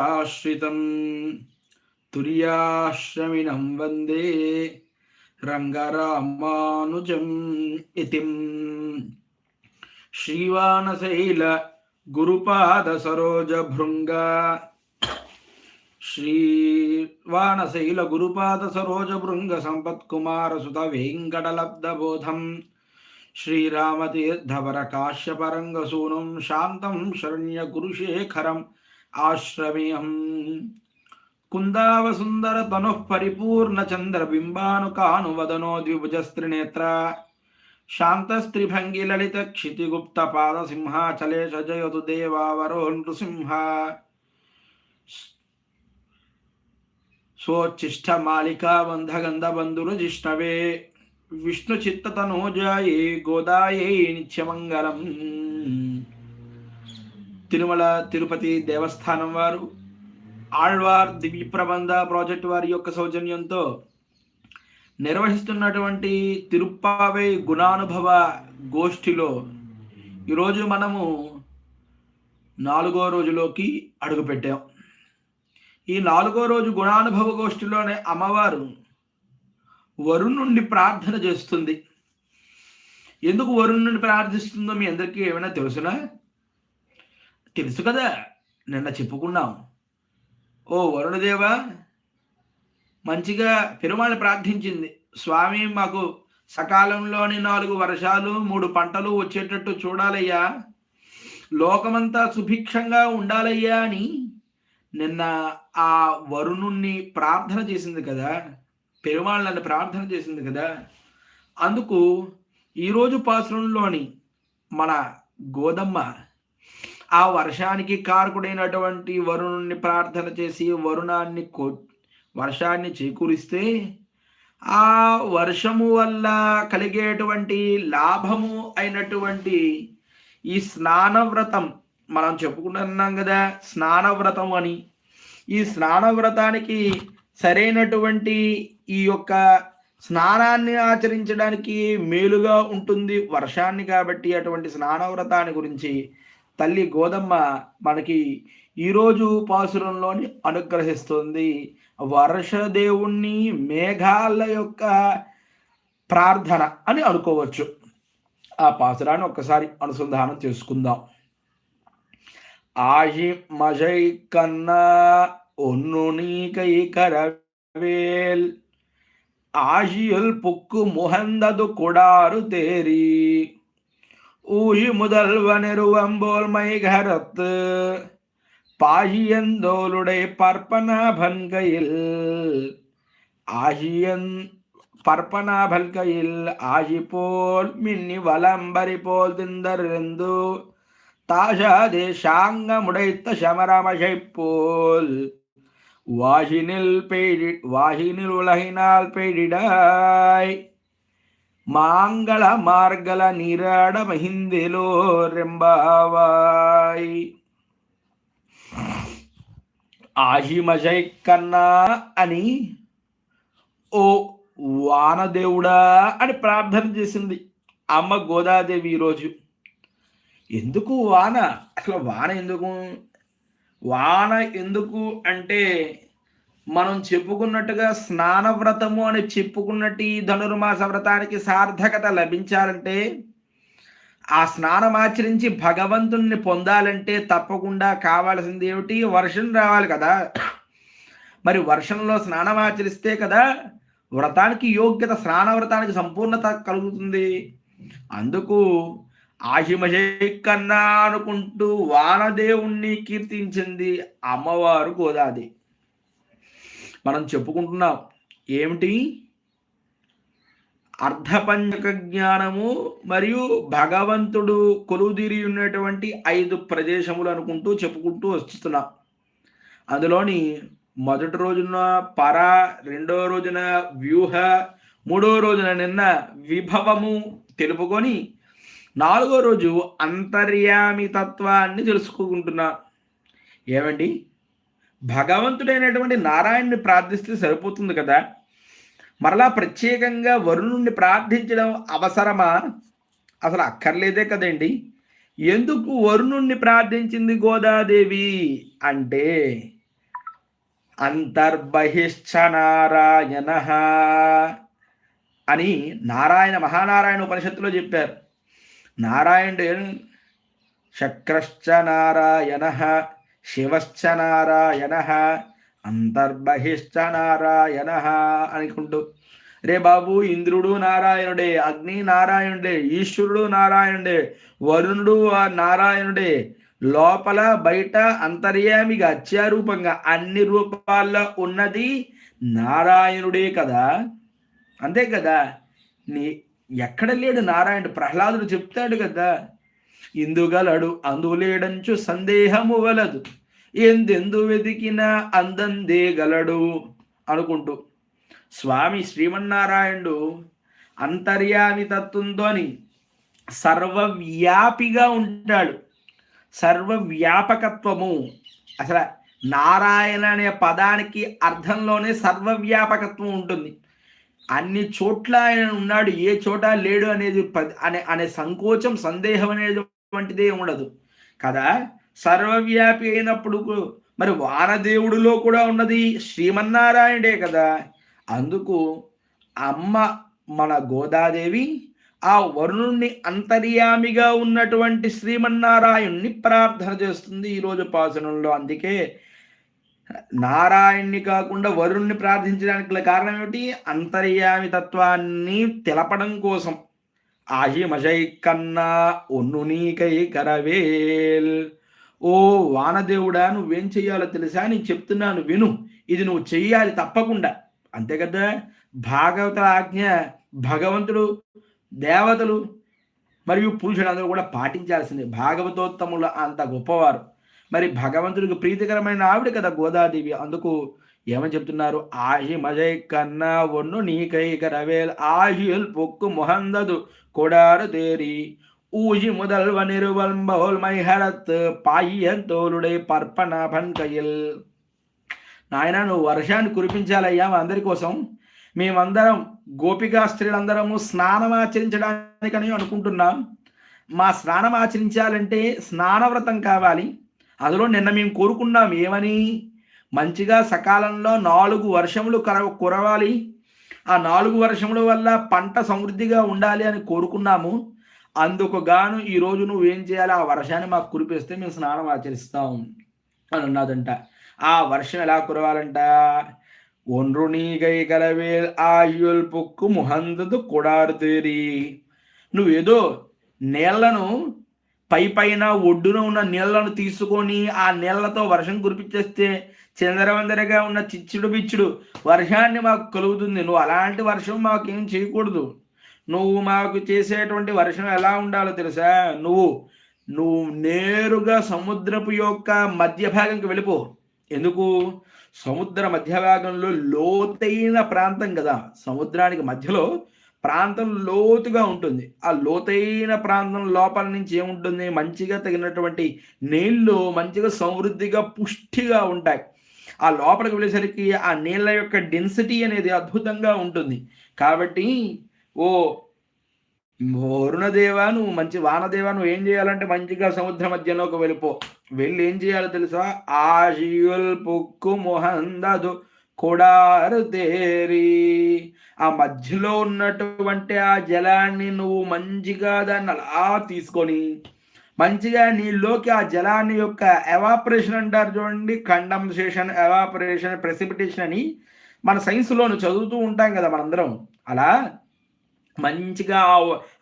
ఆశ్రితం తుర్యాశ్రమిణం వందే రంగరామానుజం ఇతిం. శ్రీవానశైల గురుపాద సరోజ భృంగ. శ్రీవానశైల గురుపాద సరోజ భృంగ సంపత్కుమార సుత వెంకటలబ్ధ బోధం. శ్రీరామతీర్థవర కాశ్యపరంగసూనం శాంతం శరణ్య గురుశేఖరం ఆశ్రమేయం కుందావసుందర తను పరిపూర్ణ చంద్రబింబానుకాను వదనో ద్విభుజస్త్రినేత్ర శాంతస్త్రిభంగి లలిత క్షితిగుప్త పాద సింహాచలేశ జయతు దేవావరో నృసింహ సోచ్చిష్ట మాలికా బంధగంధ బంధురు జిష్ణవే విష్ణు చిత్తతనోజాయే గోదాయే నిత్యమంగళం తిరుమల తిరుపతి దేవస్థానం వారు ఆళ్వార్ దివ్య ప్రబంధ ప్రాజెక్ట్ వారి యొక్క సౌజన్యంతో నిర్వహిస్తున్నటువంటి తిరుప్పావై గుణానుభవ గోష్ఠిలో ఈరోజు మనము నాలుగో రోజులోకి అడుగుపెట్టాం. ఈ నాలుగో రోజు గుణానుభవ గోష్ఠిలోనే అమ్మవారు వరుణ్ నుండి ప్రార్థన చేస్తుంది. ఎందుకు వరుణ్ నుండి ప్రార్థిస్తుందో మీ అందరికీ ఏమైనా తెలుసునా? తెలుసు కదా నిన్న చెప్పుకున్నాం. ఓ వరుణదేవ మంచిగా పెరుమాళ్ ప్రార్థించింది. స్వామి మాకు సకాలంలోని నాలుగు వర్షాలు మూడు పంటలు వచ్చేటట్టు చూడాలయ్యా. లోకమంతా సుభిక్షంగా ఉండాలయ్యా అని నిన్న ఆ వరుణుణ్ణి ప్రార్థన చేసింది కదా పెరుమాళ్ నన్ను ప్రార్థన చేసింది కదా. అందుకు ఈరోజు పాసురంలోని మన గోదమ్మ ఆ వర్షానికి కారకుడైనటువంటి వరుణుణ్ణి ప్రార్థన చేసి వరుణాన్ని కో వర్షాన్ని చేకూరిస్తే ఆ వర్షము వల్ల కలిగేటువంటి లాభము అయినటువంటి ఈ స్నానవ్రతం మనం చెప్పుకుంటున్నాం కదా స్నానవ్రతం అని. ఈ స్నానవ్రతానికి సరైనటువంటి ఈ యొక్క స్నానాన్ని ఆచరించడానికి మేలుగా ఉంటుంది వర్షాన్ని కాబట్టి అటువంటి స్నానవ్రతాన్ని గురించి తల్లి గోదమ్మ మనకి ఈరోజు పాసురంలోని అనుగ్రహిస్తుంది. వర్షదేవుణ్ణి మేఘాల యొక్క ప్రార్థన అని అనుకోవచ్చు. ఆ పాసురాన్ని ఒక్కసారి అనుసంధానం చేసుకుందాం. ఆహి మజై కన్నా ఒన్ను నీకై కరవేల్. ఆషియుల్ పుక్కు ముహందదు కుడారు తేరి. ஊழி முதல்வனிருவம்போல் மைகரத்து. பாகியந்தோளுடைய பற்பனாபன் கையில் ஆழியன் பற்பனாபல் கையில் ஆழி போல் மின்னி வலம்பரி போல் திந்தறிந்து தாஷாதே சாங்கமுடைத்த சமரமகை போல் வாகினில் பெய்டி வாகினில் உலகினால் பெய்டிடாய் మాంగళ మార్గల నిరాడ మహిందెలో ರೆಂಬಾವಾಯ್ ఆహిమజై కన్నా అని ఓ వానదేవుడా అని ప్రార్థన చేసింది అమ్మ గోదాదేవి ఈరోజు. ఎందుకు వాన? అసలు వాన ఎందుకు? వాన ఎందుకు అంటే మనం చెప్పుకున్నట్టుగా స్నాన వ్రతము అని చెప్పుకున్నట్టు ఈ ధనుర్మాస వ్రతానికి సార్థకత లభించాలంటే ఆ స్నానం ఆచరించి భగవంతుణ్ణి పొందాలంటే తప్పకుండా కావాల్సింది ఏమిటి? వర్షం రావాలి కదా. మరి వర్షంలో స్నానం ఆచరిస్తే కదా వ్రతానికి యోగ్యత స్నాన వ్రతానికి సంపూర్ణత కలుగుతుంది. అందుకు ఆహిమశేకన్నా అనుకుంటూ వానదేవుణ్ణి కీర్తించింది అమ్మవారు గోదాది. మనం చెప్పుకుంటున్నాం. ఏమిటి? అర్ధపంచక జ్ఞానము మరియు భగవంతుడు కొలుదిరి ఉన్నటువంటి ఐదు ప్రదేశములు అనుకుంటూ చెప్పుకుంటూ వస్తున్నాం. అందులోని మొదటి రోజున పర రెండో రోజున వ్యూహ మూడో రోజున నిన్న విభవము తెలుపుకొని నాలుగో రోజు అంతర్యామి తత్వాన్ని తెలుసుకుంటున్నా. ఏమండి? భగవంతుడైనటువంటి నారాయణ్ణి ప్రార్థిస్తే సరిపోతుంది కదా? మరలా ప్రత్యేకంగా వరుణుణ్ణి ప్రార్థించడం అవసరమా? అసలు అక్కర్లేదే కదండి. ఎందుకు వరుణుణ్ణి ప్రార్థించింది గోదాదేవి? అంటే అంతర్బహిశ్చ నారాయణ అని నారాయణ మహానారాయణ ఉపనిషత్తులో చెప్పారు. నారాయణుడు చక్రశ్చ నారాయణ శివశ్చ నారాయణ అంతర్బహిశ్చ నారాయణ అనుకుంటూ రే బాబు ఇంద్రుడు నారాయణుడే అగ్ని నారాయణుడే ఈశ్వరుడు నారాయణుడే వరుణుడు నారాయణుడే లోపల బయట అంతర్యామిగా అత్యారూపంగా అన్ని రూపాల్లో ఉన్నది నారాయణుడే కదా. అంతే కదా. నీ ఎక్కడ లేడు నారాయణుడు? ప్రహ్లాదుడు చెప్తాడు కదా. ఇందుగలడు అందులేడంచు సందేహము వలదు. ఎందెందు వెతికినా అందందే గలడు అనుకుంటూ. స్వామి శ్రీమన్నారాయణుడు అంతర్యామి తత్వంతోని సర్వవ్యాపిగా ఉంటాడు. సర్వవ్యాపకత్వము అసలు నారాయణ అనే పదానికి అర్థంలోనే సర్వవ్యాపకత్వం ఉంటుంది. అన్ని చోట్ల ఆయన ఉన్నాడు ఏ చోట లేడు అనేది అనే అనే సంకోచం సందేహం అనేది వంటిదే ఉండదు. కదా? సర్వవ్యాపి అయినప్పుడు మరి వానదేవుడిలో కూడా ఉన్నది శ్రీమన్నారాయణుడే కదా? అందుకు అమ్మ మన గోదాదేవి ఆ వరుణుణ్ణి అంతర్యామిగా ఉన్నటువంటి శ్రీమన్నారాయణ్ణి ప్రార్థన చేస్తుంది ఈరోజు పాసనంలో. అందుకే నారాయణ్ణి కాకుండా వరుణ్ణి ప్రార్థించడానికి కారణం ఏమిటి? అంతర్యామి తత్వాన్ని తెలపడం కోసం. ఆహిమజై కన్నా ఒన్ను నీకై కరవేల్. ఓ వానదేవుడా నువ్వేం చెయ్యాలో తెలుసా? నేను చెప్తున్నాను విను. ఇది నువ్వు చెయ్యాలి తప్పకుండా. అంతే కదా? భాగవత ఆజ్ఞ భగవంతుడు దేవతలు మరియు పురుషులు అందరూ కూడా పాటించాల్సిందే. భాగవతోత్తములు అంత గొప్పవారు. మరి భగవంతుడికి ప్రీతికరమైన ఆవిడ కదా గోదాదేవి. అందుకు ఏమని చెప్తున్నారు ఆహి మజై కన్నా ఒన్ను నీకై కరవేల్ ఆహిల్ పొక్కు మొహందదు కొడారు తేరి ఊజి முதல்வ நிறுவல்போல் மைஹரத் పాయ్యంతోలుడై పర్పణ భన్కయిల్ నాయన నువ్వు వర్షాన్ని కురిపించాలయ్యా అందరి కోసం మేమందరం గోపికా స్త్రీలందరము స్నానం ఆచరించడానికని అనుకుంటున్నాం మా స్నానం ఆచరించాలంటే స్నానవ్రతం కావాలి అందులో నిన్న మేము కోరుకున్నాం ఏమని మంచిగా సకాలంలో నాలుగు వర్షములు కర కురవాలి. ఆ నాలుగు వర్షముల వల్ల పంట సమృద్ధిగా ఉండాలి అని కోరుకున్నాము. అందుకు గాను ఈరోజు నువ్వేం చేయాలి? ఆ వర్షాన్ని మాకు కురిపిస్తే మేము స్నానం ఆచరిస్తాం అని ఉన్నదంట ఆ వర్షం ఎలా కురవాలంట? ఒన్రునీగై కలవేల్ ఆయుల్ పొక్కు ముహందదు కొడారుతేరి నువ్వేదో నీళ్ళను పై పైన ఒడ్డున ఉన్న నీళ్ళను తీసుకొని ఆ నీళ్ళతో వర్షం కురిపించేస్తే చందరవందరగా ఉన్న చిచ్చుడు బిచ్చుడు వర్షాన్ని మాకు కలుగుతుంది. నువ్వు అలాంటి వర్షం మాకేం చేయకూడదు. నువ్వు మాకు చేసేటువంటి వర్షం ఎలా ఉండాలో తెలుసా? నువ్వు నువ్వు నేరుగా సముద్రపు యొక్క మధ్య భాగంకి వెళ్ళిపో. ఎందుకు? సముద్ర మధ్య భాగంలో లోతైన ప్రాంతం కదా. సముద్రానికి మధ్యలో ప్రాంతం లోతుగా ఉంటుంది. ఆ లోతైన ప్రాంతం లోపల నుంచి ఏముంటుంది? మంచిగా తగినటువంటి నీళ్ళు మంచిగా సమృద్ధిగా పుష్టిగా ఉంటాయి. ఆ లోపలికి వెళ్ళేసరికి ఆ నీళ్ళ యొక్క డెన్సిటీ అనేది అద్భుతంగా ఉంటుంది. కాబట్టి ఓ వరుణదేవా నువ్వు మంచి వానదేవా నువ్వు ఏం చేయాలంటే మంచిగా సముద్ర మధ్యలోకి వెళ్ళిపో. వెళ్ళి ఏం చేయాలో తెలుసా? ఆశియుల్ పుక్కు మొహందదు కొడారు తేరి. ఆ మధ్యలో ఉన్నటువంటి ఆ జలాన్ని నువ్వు మంచిగా దాన్ని అలా తీసుకొని మంచిగా నీలోకి ఆ జలాన్ని యొక్క ఎవాపరేషన్ అంటారు చూడండి కండమ్సేషన్ ఎవాపరేషన్ ప్రెసిపిటేషన్ అని మన సైన్స్లోను చదువుతూ ఉంటాం కదా మనందరం. అలా మంచిగా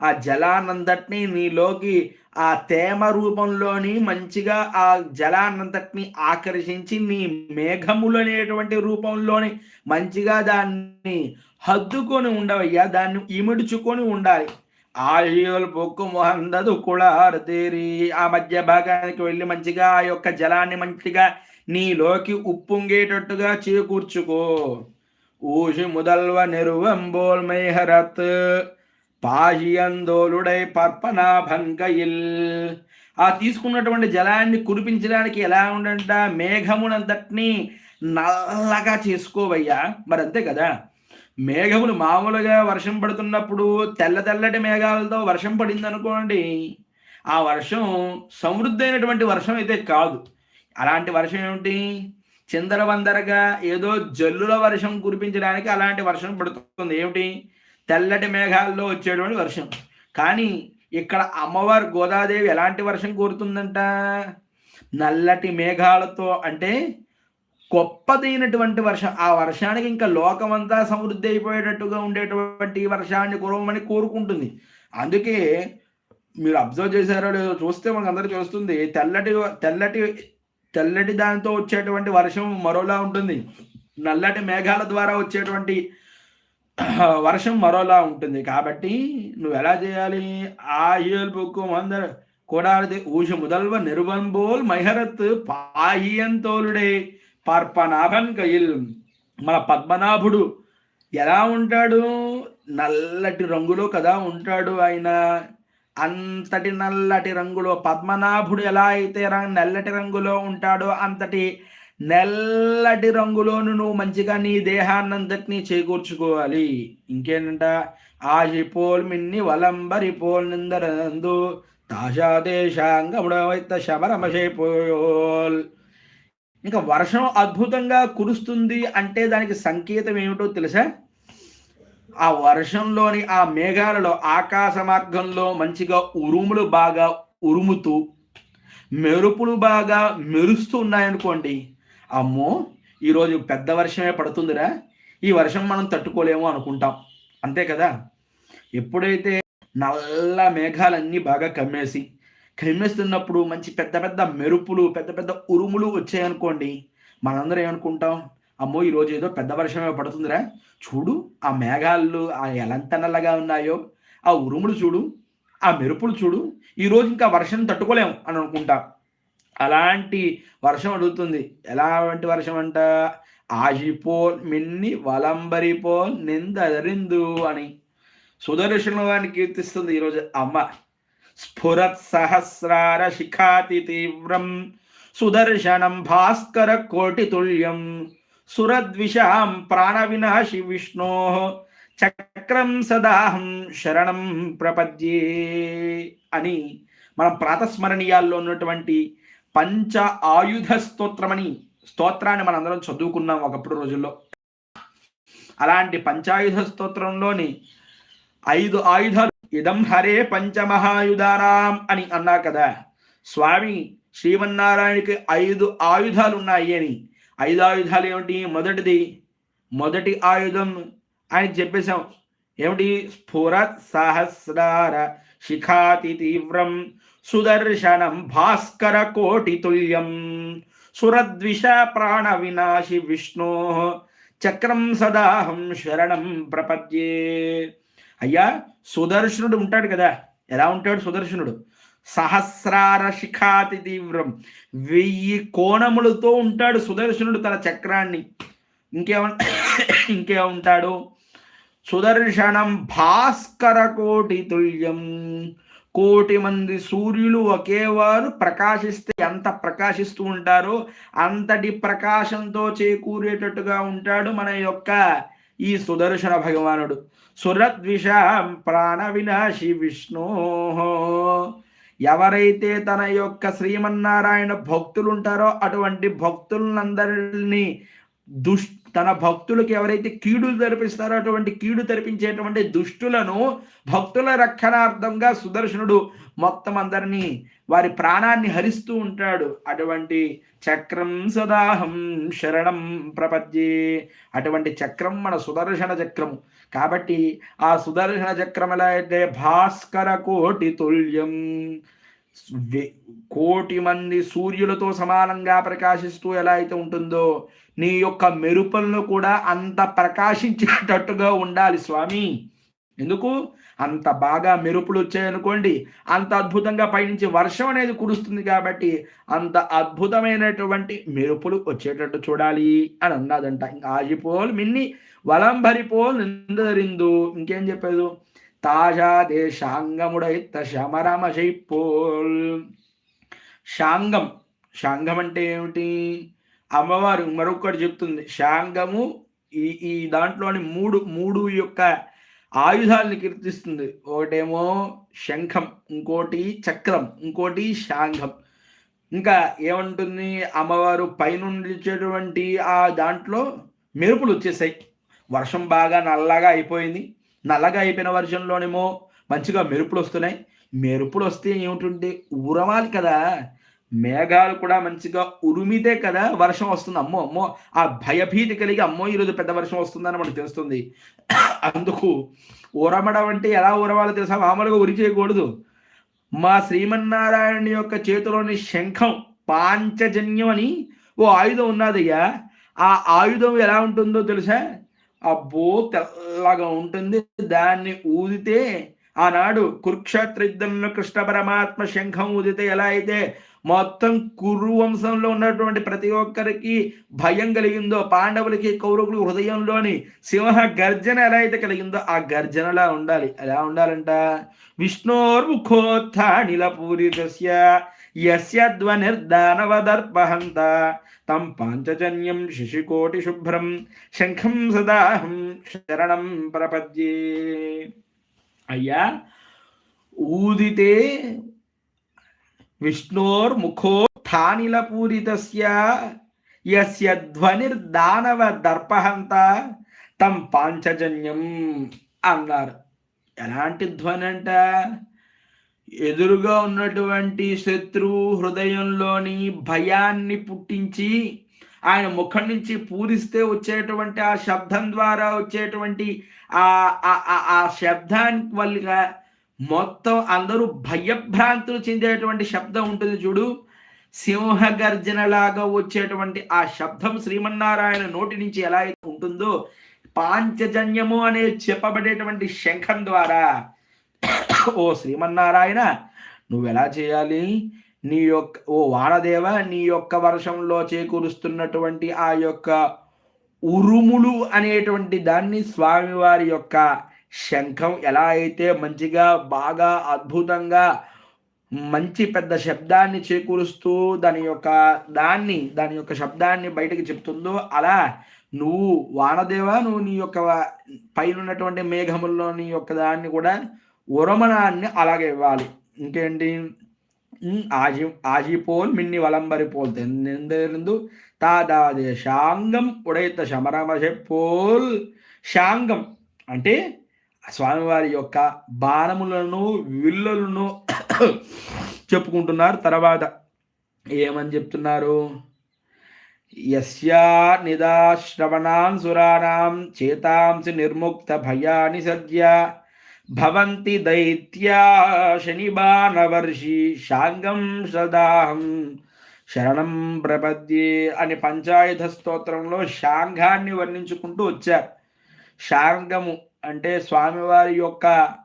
ఆ జలాన్నంతటిని నీలోకి ఆ తేమ రూపంలోని మంచిగా ఆ జలాన్నంతటిని ఆకర్షించి నీ మేఘములు అనేటువంటి రూపంలోని మంచిగా దాన్ని హద్దుకొని ఉండవయ్యా దాన్ని ఇమిడుచుకొని ఉండాలి. ఆయుల్ పొక్కు మొహందదు కుళారతేరి ఆ మధ్య భాగానికి వెళ్ళి మంచిగా ఆ యొక్క జలాన్ని మంచిగా నీలోకి ఉప్పొంగేటట్టుగా చేకూర్చుకో. ఊషి ముదల్వ నెరువంబోల్ మైహరత్ పాజియందోలుడై పర్పనాభంకయిల్. ఆ తీసుకున్నటువంటి జలాన్ని కురిపించడానికి ఎలా ఉండంట? మేఘమునంతటిని నల్లగా చేసుకోవయ్యా. మరి అంతే కదా. మేఘములు మామూలుగా వర్షం పడుతున్నప్పుడు తెల్ల తెల్లటి మేఘాలతో వర్షం పడింది అనుకోండి ఆ వర్షం సమృద్ధి అయినటువంటి వర్షం అయితే కాదు. అలాంటి వర్షం ఏమిటి? చిందరవందరగా ఏదో జల్లుల వర్షం కురిపించడానికి అలాంటి వర్షం పడుతుంది. ఏమిటి? తెల్లటి మేఘాల్లో వచ్చేటువంటి వర్షం. కానీ ఇక్కడ అమ్మవారు గోదాదేవి ఎలాంటి వర్షం కోరుతుందంట? నల్లటి మేఘాలతో అంటే గొప్పదైనటువంటి వర్షం ఆ వర్షానికి ఇంకా లోకమంతా సమృద్ధి అయిపోయేటట్టుగా ఉండేటువంటి వర్షాన్ని కురవమని కోరుకుంటుంది. అందుకే మీరు అబ్జర్వ్ చేశారో లేదో చూస్తే మనకు అందరూ చూస్తుంది తెల్లటి తెల్లటి తెల్లటి దానితో వచ్చేటువంటి వర్షం మరోలా ఉంటుంది. నల్లటి మేఘాల ద్వారా వచ్చేటువంటి వర్షం మరోలా ఉంటుంది. కాబట్టి నువ్వు ఎలా చేయాలి? ఆ బుక్ అందరు కూడా ఊష ముదల్వ నిర్వంబోల్ మైహరత్ పాహియంతోలుడే పర్పనాభన్ కయిల్ మన పద్మనాభుడు. ఎలా ఉంటాడు? నల్లటి రంగులో కదా ఉంటాడు ఆయన. అంతటి నల్లటి రంగులో పద్మనాభుడు ఎలా అయితే నల్లటి రంగులో ఉంటాడో అంతటి నల్లటి రంగులోను నువ్వు మంచిగా నీ దేహాన్నంతటినీ చేకూర్చుకోవాలి. ఇంకేంట ఆజి పోల్ మిన్ని వలంబరి పోల్ నిందరందు తాజా దేశాంగముడవైత శబరమషైపోయోల్ ఇంకా వర్షం అద్భుతంగా కురుస్తుంది అంటే దానికి సంకేతం ఏమిటో తెలుసా? ఆ వర్షంలోని ఆ మేఘాలలో ఆకాశ మార్గంలో మంచిగా ఉరుములు బాగా ఉరుముతూ మెరుపులు బాగా మెరుస్తూ ఉన్నాయనుకోండి అమ్మో ఈరోజు పెద్ద వర్షమే పడుతుందిరా ఈ వర్షం మనం తట్టుకోలేము అనుకుంటాం. అంతే కదా? ఎప్పుడైతే నల్ల మేఘాలన్నీ బాగా కమ్మేసి క్రిమిస్తున్నప్పుడు మంచి పెద్ద పెద్ద మెరుపులు పెద్ద పెద్ద ఉరుములు వచ్చాయనుకోండి. మనందరం ఏమనుకుంటాం? అమ్మో ఈరోజు ఏదో పెద్ద వర్షమే పడుతుందిరా. చూడు ఆ మేఘాలు ఆ ఎలంతనల్లగా ఉన్నాయో. ఆ ఉరుములు చూడు ఆ మెరుపులు చూడు. ఈరోజు ఇంకా వర్షం తట్టుకోలేము అని అనుకుంటా. అలాంటి వర్షం అడుగుతుంది. ఎలాంటి వర్షం అంట? ఆజిపోల్ మిన్ని వలంబరిపోల్ నిందరిందు అని. సుదర్శన వారిని కీర్తిస్తుంది ఈరోజు అమ్మ. స్ఫురత్ సహస్రార శిఖాతి తీవ్రం సుదర్శనం భాస్కర కోటి తుల్యం సురద్విషాం ప్రాణవినాశి విష్ణో చక్రం సదాహం శరణం ప్రపద్యే అని మనం ప్రాతస్మరణీయాల్లో ఉన్నటువంటి పంచ ఆయుధ స్తోత్రమని స్తోత్రాన్ని మనందరం చదువుకున్నాం ఒకప్పుడు రోజుల్లో. అలాంటి పంచాయుధ స్తోత్రంలోని ఐదు ఆయుధాలు ఇదం హరే పంచమహాయుధానాం అని అన్నా కదా. స్వామి శ్రీమన్నారాయణకి ఐదు ఆయుధాలు ఉన్నాయి అని. ఐదు ఆయుధాలు ఏమిటి? మొదటిది మొదటి ఆయుధం అని చెప్పేశాం. ఏమిటి? స్ఫుర సహస్రార శిఖాతి తీవ్రం సుదర్శనం భాస్కర కోటి తుల్యం సురద్విష ప్రాణ వినాశి విష్ణో చక్రం సదాహం శరణం ప్రపద్యే. అయ్యా సుదర్శనుడు ఉంటాడు కదా. ఎలా ఉంటాడు సుదర్శనుడు? సహస్రార శిఖాతి తీవ్రం. వెయ్యి కోణములతో ఉంటాడు సుదర్శనుడు తన చక్రాన్ని. ఇంకేమ ఇంకేముంటాడు? సుదర్శనం భాస్కర కోటి తుల్యం కోటి మంది సూర్యులు ఒకేవారు ప్రకాశిస్తే ఎంత ప్రకాశిస్తూ ఉంటారో అంతటి ప్రకాశంతో చేకూరేటట్టుగా ఉంటాడు మన యొక్క ఈ సుదర్శన భగవానుడు. సురద్విష ప్రాణ వినాశి విష్ణు. ఎవరైతే తన యొక్క శ్రీమన్నారాయణ భక్తులు ఉంటారో అటువంటి భక్తులందరినీ దుష్ తన భక్తులకు ఎవరైతే కీడులు తెరిపిస్తారో అటువంటి కీడు తెరిపించేటువంటి దుష్టులను భక్తుల రక్షణార్థంగా సుదర్శనుడు మొత్తం అందరినీ వారి ప్రాణాన్ని హరిస్తూ ఉంటాడు. అటువంటి చక్రం సదాహం శరణం ప్రపద్యే. అటువంటి చక్రం మన సుదర్శన చక్రము. కాబట్టి ఆ సుదర్శన చక్రం ఎలా అయితే భాస్కర కోటి తుల్యం. కోటి మంది సూర్యులతో సమానంగా ప్రకాశిస్తూ ఎలా అయితే ఉంటుందో నీ యొక్క మెరుపులను కూడా అంత ప్రకాశించేటట్టుగా ఉండాలి స్వామి. ఎందుకు? అంత బాగా మెరుపులు వచ్చాయనుకోండి అంత అద్భుతంగా పైనుంచి వర్షం అనేది కురుస్తుంది కాబట్టి అంత అద్భుతమైనటువంటి మెరుపులు వచ్చేటట్టు చూడాలి అని అన్నదంట. ఇంకా ఆజిపోల్ మిన్ని వలంభరిపోల్ నిందరిందు. ఇంకేం చెప్పేది? తాజా దేశాంగముడైత శమరమశైపోల్ శాంగం. శాంగం అంటే ఏమిటి? అమ్మవారు మరొకటి చెప్తుంది శాంగము ఈ ఈ దాంట్లోని మూడు మూడు యొక్క ఆయుధాలను కీర్తిస్తుంది. ఒకటేమో శంఖం ఇంకోటి చక్రం ఇంకోటి శాంఘం. ఇంకా ఏమంటుంది? అమ్మవారు పైనుండిచ్చేటువంటి ఆ దాంట్లో మెరుపులు వచ్చేసాయి. వర్షం బాగా నల్లగా అయిపోయింది. నల్లగా అయిపోయిన వర్షంలోనేమో మంచిగా మెరుపులు వస్తున్నాయి. మెరుపులు వస్తే ఏమిటంటే ఉరవాలి కదా. మేఘాలు కూడా మంచిగా ఉరిమితే కదా వర్షం వస్తుంది. అమ్మో అమ్మో ఆ భయభీతి కలిగి అమ్మో ఈరోజు పెద్ద వర్షం వస్తుందని మనకు తెలుస్తుంది. అందుకు ఉరమడం అంటే ఎలా ఉరవాలో తెలుసా? మామూలుగా ఉరి చేయకూడదు. మా శ్రీమన్నారాయణ యొక్క చేతిలోని శంఖం పాంచజన్యం అని ఓ ఆయుధం ఉన్నదయ్యా. ఆ ఆయుధం ఎలా ఉంటుందో తెలుసా? అబ్బో తెల్లగా ఉంటుంది. దాన్ని ఊదితే ఆనాడు కురుక్షేత్ర యుద్ధంలో కృష్ణ పరమాత్మ శంఖం ఊదితే ఎలా అయితే మొత్తం కురు వంశంలో ఉన్నటువంటి ప్రతి ఒక్కరికి భయం కలిగిందో పాండవులకి కౌరవులు హృదయంలోని సింహ గర్జన ఎలా అయితే కలిగిందో ఆ గర్జనలా ఉండాలి. ఎలా ఉండాలంట? విష్ణోర్ముఖోత్నిల పూరితస్య యస్య తం పాంచజన్యం శిశుకోటి శుభ్రం శంఖం సదాహం శరణం ప్రపద్యే. అయ్యా ఊదితే విష్ణోర్ముఖోత్నిలపూరితస్య యస్య ధ్వనిర్దానవ దర్పహంత తం పాంచజన్యం అన్నారు. ఎలాంటి ధ్వని అంట ఎదురుగా ఉన్నటువంటి శత్రువు హృదయంలోని భయాన్ని పుట్టించి ఆయన ముఖం నుంచి పూరిస్తే వచ్చేటువంటి ఆ శబ్దం ద్వారా వచ్చేటువంటి ఆ ఆ శబ్దానికి వల్ల మొత్తం అందరూ భయభ్రాంతులు చెందేటువంటి శబ్దం ఉంటుంది చూడు. సింహ గర్జనలాగా వచ్చేటువంటి ఆ శబ్దం శ్రీమన్నారాయణ నోటి నుంచి ఎలా అయితే ఉంటుందో పాంచజన్యము అనే చెప్పబడేటువంటి శంఖం ద్వారా. ఓ శ్రీమన్నారాయణ నువ్వు ఎలా చేయాలి? నీ యొక్క ఓ వానదేవ నీ యొక్క వర్షంలో చేకూరుస్తున్నటువంటి ఆ యొక్క ఉరుములు అనేటువంటి దాన్ని స్వామివారి యొక్క శంఖం ఎలా అయితే మంచిగా బాగా అద్భుతంగా మంచి పెద్ద శబ్దాన్ని చేకూరుస్తూ దాని యొక్క దాన్ని దాని యొక్క శబ్దాన్ని బయటకు చెప్తుందో అలా నువ్వు వానదేవా నువ్వు నీ యొక్క పైన ఉన్నటువంటి మేఘముల్లో నీ యొక్క దాన్ని కూడా ఉరమణాన్ని అలాగే ఇవ్వాలి. ఇంకేంటి? ఆజి ఆజిపోల్ మిన్ని వలంబరి పోల్ తెందెందు తాదాదే శాంగం ఉడైత శమరమ చెప్పోల్ శాంగం. అంటే స్వామివారి యొక్క బాణములను విల్లులను చెప్పుకుంటున్నారు. తర్వాత ఏమని చెప్తున్నారు? యస్యా నిదాశ్రవణాం సురాణం చేతాంసి నిర్ముక్త భయాని సద్య భవంతి దైత్యా శనిబానవర్షి శాంగం సదాహం శరణం ప్రపద్యే అని పంచాయుధ స్తోత్రంలో శాంఘాన్ని వర్ణించుకుంటూ వచ్చారు. శాంగము అంటే స్వామివారి యొక్క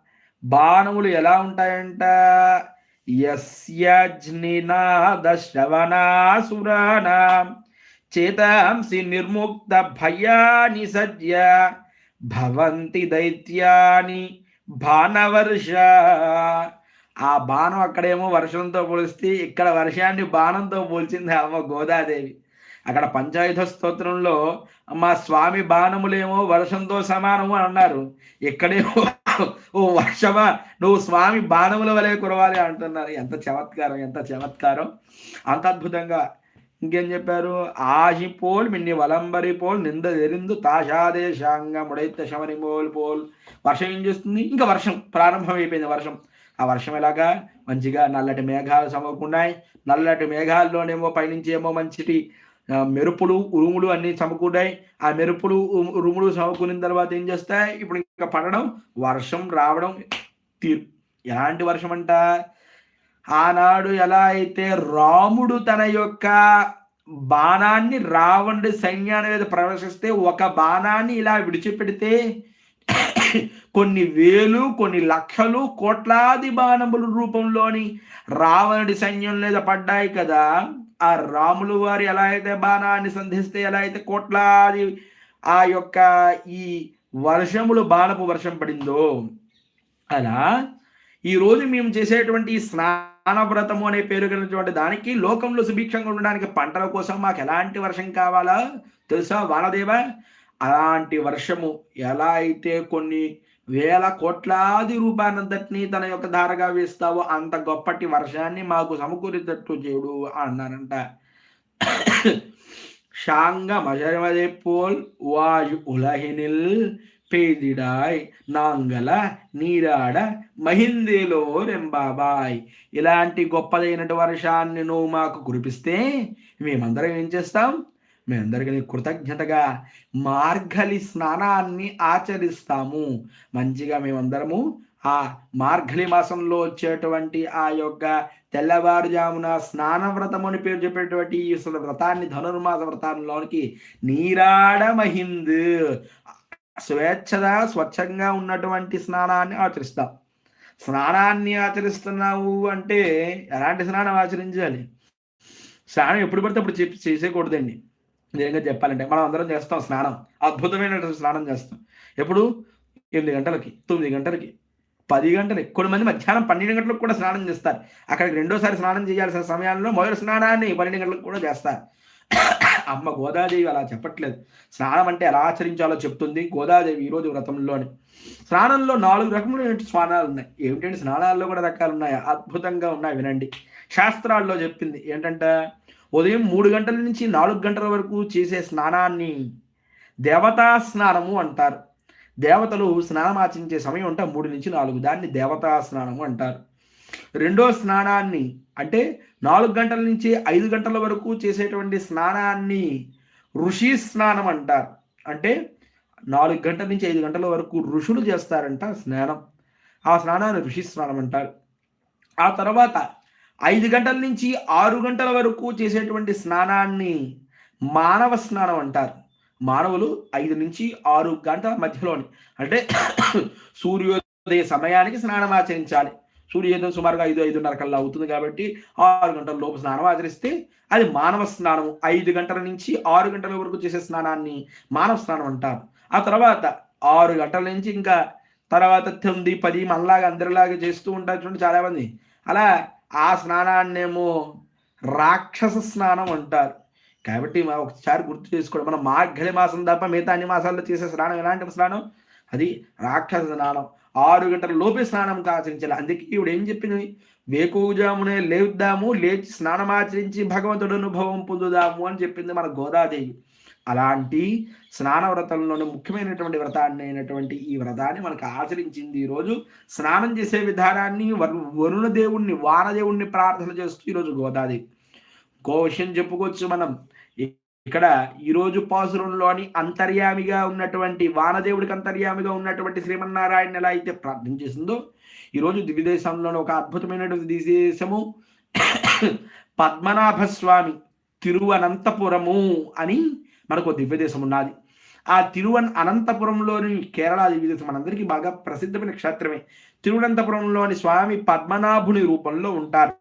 బాణములు ఎలా ఉంటాయంట? యస్యజ్నినాద శ్రవణాసురాణ చేతాంసి నిర్ముక్త భయాని సద్య భవంతి దైత్యాని బాణవర్ష. ఆ బాణం అక్కడేమో వర్షంతో పోలిస్తే ఇక్కడ వర్షాన్ని బాణంతో పోల్చింది అమ్మ గోదాదేవి. అక్కడ పంచాయుధ స్తోత్రంలో మా స్వామి బాణములేమో వర్షంతో సమానము అని అన్నారు. ఇక్కడేమో ఓ వర్షమా నువ్వు స్వామి బాణముల వలె కురవాలి అంటున్నారు. ఎంత చమత్కారం ఎంత చమత్కారం. అంత అద్భుతంగా ఇంకేం చెప్పారు? ఆహి పోల్ మిన్ని వలంబరి పోల్ నింద ఎరిందు తాషాదేశాంగ ముడైత శమని పోల్ పోల్ వర్షం ఏం చేస్తుంది? ఇంకా వర్షం ప్రారంభం అయిపోయింది వర్షం. ఆ వర్షం ఎలాగా? మంచిగా నల్లటి మేఘాలు సమకున్నాయి. నల్లటి మేఘాల్లోనేమో పైనుంచి ఏమో మంచిటి మెరుపులు ఉరుములు అన్ని సమకూడాయి ఆ మెరుపులు ఉరుములు సమకూరిన తర్వాత ఏం చేస్తాయి? ఇప్పుడు ఇంకా పడడం వర్షం రావడం తీరు ఎలాంటి వర్షం అంట? ఆనాడు ఎలా అయితే రాముడు తన యొక్క బాణాన్ని రావణుడి సైన్యాన్ని మీద ప్రవేశిస్తే ఒక బాణాన్ని ఇలా విడిచిపెడితే కొన్ని వేలు కొన్ని లక్షలు కోట్లాది బాణముల రూపంలోని రావణుడి సైన్యం మీద పడ్డాయి కదా. ఆ రాములు వారు ఎలా అయితే బాణాన్ని సంధిస్తే ఎలా అయితే కోట్లాది ఆ యొక్క ఈ వర్షములు బాణపు వర్షం పడిందో అలా ఈరోజు మేము చేసేటువంటి స్నాన వ్రతము అనే పేరు కలిగినటువంటి దానికి లోకంలో సుభిక్షంగా ఉండడానికి పంటల కోసం మాకు ఎలాంటి వర్షం కావాలా? తెలుసా వానదేవ? అలాంటి వర్షము ఎలా అయితే కొన్ని వేల కోట్లాది రూపాయలంతటినీ తన యొక్క ధారగా వేస్తావు అంత గొప్పటి వర్షాన్ని మాకు సమకూరితట్టు చేయుడు అన్నారంట. షాంగ మజరమదే పోల్ వాయు ఉలహినిల్ పేదిడాయ్ నాంగల నీరాడ మహిందేలో రెంబాబాయ్ ఇలాంటి గొప్పదైనటువంటి వర్షాన్ని నువ్వు మాకు కురిపిస్తే మేమందరం ఏం చేస్తాం? మేమందరికీ కృతజ్ఞతగా మార్గలి స్నానాన్ని ఆచరిస్తాము. మంచిగా మేమందరము ఆ మార్గలి మాసంలో వచ్చేటువంటి ఆ యొక్క తెల్లవారుజామున స్నాన వ్రతం అని పేరు చెప్పేటువంటి ఈ వ్రతాన్ని ధనుర్మాస వ్రతాల్లోనికి నీరాడ మహింద్. స్వేచ్ఛగా స్వచ్ఛంగా ఉన్నటువంటి స్నానాన్ని ఆచరిస్తాం. స్నానాన్ని ఆచరిస్తున్నావు అంటే ఎలాంటి స్నానం ఆచరించాలి? స్నానం ఎప్పుడు పడితే అప్పుడు చేసేయకూడదండి. నిజంగా చెప్పాలంటే మనం అందరం చేస్తాం స్నానం అద్భుతమైన స్నానం చేస్తాం. ఎప్పుడు? ఎనిమిది గంటలకి తొమ్మిది గంటలకి పది గంటలకి. కొన్ని మంది మధ్యాహ్నం పన్నెండు గంటలకు కూడా స్నానం చేస్తారు. అక్కడికి రెండోసారి స్నానం చేయాల్సిన సమయాల్లో మొదటి స్నానాన్ని పన్నెండు గంటలకు కూడా చేస్తారు. అమ్మ గోదాదేవి అలా చెప్పట్లేదు. స్నానం అంటే ఎలా ఆచరించాలో చెప్తుంది గోదాదేవి ఈరోజు వ్రతంలోని. స్నానంలో నాలుగు రకములైన స్నానాలు ఉన్నాయి. ఏమిటంటే స్నానాల్లో కూడా రకాలు ఉన్నాయి అద్భుతంగా ఉన్నాయి వినండి. శాస్త్రాల్లో చెప్పింది ఏంటంటే ఉదయం మూడు గంటల నుంచి నాలుగు గంటల వరకు చేసే స్నానాన్ని దేవతా స్నానము అంటారు. దేవతలు స్నానం ఆచరించే సమయం అంటే మూడు నుంచి నాలుగు. దాన్ని దేవతా స్నానము అంటారు. రెండో స్నానాన్ని అంటే నాలుగు గంటల నుంచి ఐదు గంటల వరకు చేసేటువంటి స్నానాన్ని ఋషి స్నానం అంటారు. అంటే నాలుగు గంటల నుంచి ఐదు గంటల వరకు ఋషులు చేస్తారంట స్నానం. ఆ స్నానాన్ని ఋషి స్నానం అంటారు. ఆ తర్వాత ఐదు గంటల నుంచి ఆరు గంటల వరకు చేసేటువంటి స్నానాన్ని మానవ స్నానం అంటారు. మానవులు ఐదు నుంచి ఆరు గంటల మధ్యలోని అంటే సూర్యోదయ సమయానికి స్నానం ఆచరించాలి. సూర్యోదయం సుమారుగా ఐదు ఐదున్నర కల్లా అవుతుంది కాబట్టి ఆరు గంటల లోపు స్నానం ఆచరిస్తే అది మానవ స్నానం. ఐదు గంటల నుంచి ఆరు గంటల వరకు చేసే స్నానాన్ని మానవ స్నానం అంటారు. ఆ తర్వాత ఆరు గంటల నుంచి ఇంకా తర్వాత తొమ్మిది పది మనలాగా అందరిలాగా చేస్తూ ఉంటారు చూడండి చాలామంది. అలా ఆ స్నానాన్నేమో రాక్షస స్నానం అంటారు. కాబట్టి ఒకసారి గుర్తు చేసుకోవడం మనం మార్గళి మాసం తప్ప మిగతా అన్ని మాసాల్లో చేసే స్నానం ఎలాంటి స్నానం? అది రాక్షస స్నానం. ఆరు గంటల లోపే స్నానం ఆచరించాలి. అందుకే ఇప్పుడు ఏం చెప్పింది? వేకుజామునే లేద్దాము లేచి స్నానం ఆచరించి భగవంతుడు అనుభవం పొందుదాము అని చెప్పింది మన గోదాదేవి. అలాంటి స్నాన వ్రతంలోని ముఖ్యమైనటువంటి వ్రతాన్ని అయినటువంటి ఈ వ్రతాన్ని మనకు ఆచరించింది ఈరోజు స్నానం చేసే విధానాన్ని వరుణ దేవుణ్ణి వానదేవుణ్ణి ప్రార్థన చేస్తూ ఈరోజు గోదాదేవి ఇంకో విషయం చెప్పుకోవచ్చు మనం. ఇక్కడ ఈరోజు పాసురంలోని అంతర్యామిగా ఉన్నటువంటి వానదేవుడికి అంతర్యామిగా ఉన్నటువంటి శ్రీమన్నారాయణ ఎలా అయితే ప్రార్థన చేసిందో ఈరోజు దివిదేశంలోని ఒక అద్భుతమైనటువంటి దివిదేశము పద్మనాభస్వామి తిరువనంతపురము అని మనకు దివ్యదేశం ఉన్నది. ఆ తిరువన్ అనంతపురంలోని కేరళ దివ్యదేశం మనందరికీ బాగా ప్రసిద్ధమైన క్షేత్రమే. తిరువనంతపురంలోని స్వామి పద్మనాభుని రూపంలో ఉంటారు.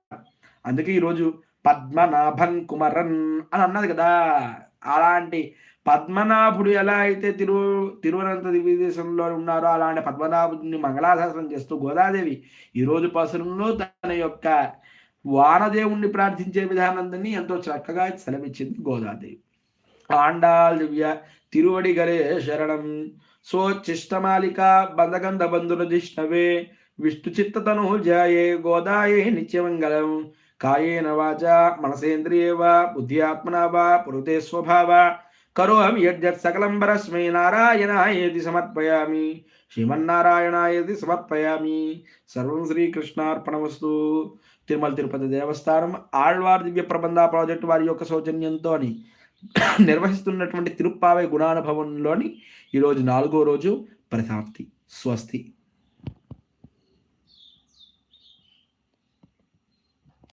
అందుకే ఈరోజు పద్మనాభన్ కుమరన్ అని అన్నది కదా. అలాంటి పద్మనాభుడు ఎలా అయితే తిరు తిరువనంత దివ్యదేశంలో ఉన్నారో అలాంటి పద్మనాభుడిని మంగళాశాసనం చేస్తూ గోదాదేవి ఈరోజు పసురంలో తన యొక్క వానదేవుణ్ణి ప్రార్థించే విధానాన్ని ఎంతో చక్కగా సెలవిచ్చింది గోదాదేవి. ఆండాల్ దివ్య తిరువడిగలే శరణం. సోచిష్టమాలిక బంధగంధ బంధురజిష్ణవే విష్ణు చిత్తతను జాయే గోదాయే నిత్యమంగళం. కాయేన వాచ మనసేంద్రియే వా బుద్ధ్యాత్మనా వా పురుతే స్వభావ. కరోమి యజ్జత్ సకలం పరస్మై నారాయణాయేది సమర్పయామి. శ్రీమన్నారాయణాయేది సమర్పయామి. సర్వం శ్రీకృష్ణార్పణమస్తు. తిరుమల తిరుపతి దేవస్థానం ఆళ్వార్ దివ్య ప్రబంధ ప్రాజెక్టు వారి యొక్క సౌజన్యంతో నిర్వహిస్తున్నటువంటి తిరుప్పావై గుణానుభవంలోని ఈరోజు నాలుగో రోజు ప్రశాప్తి స్వస్తి.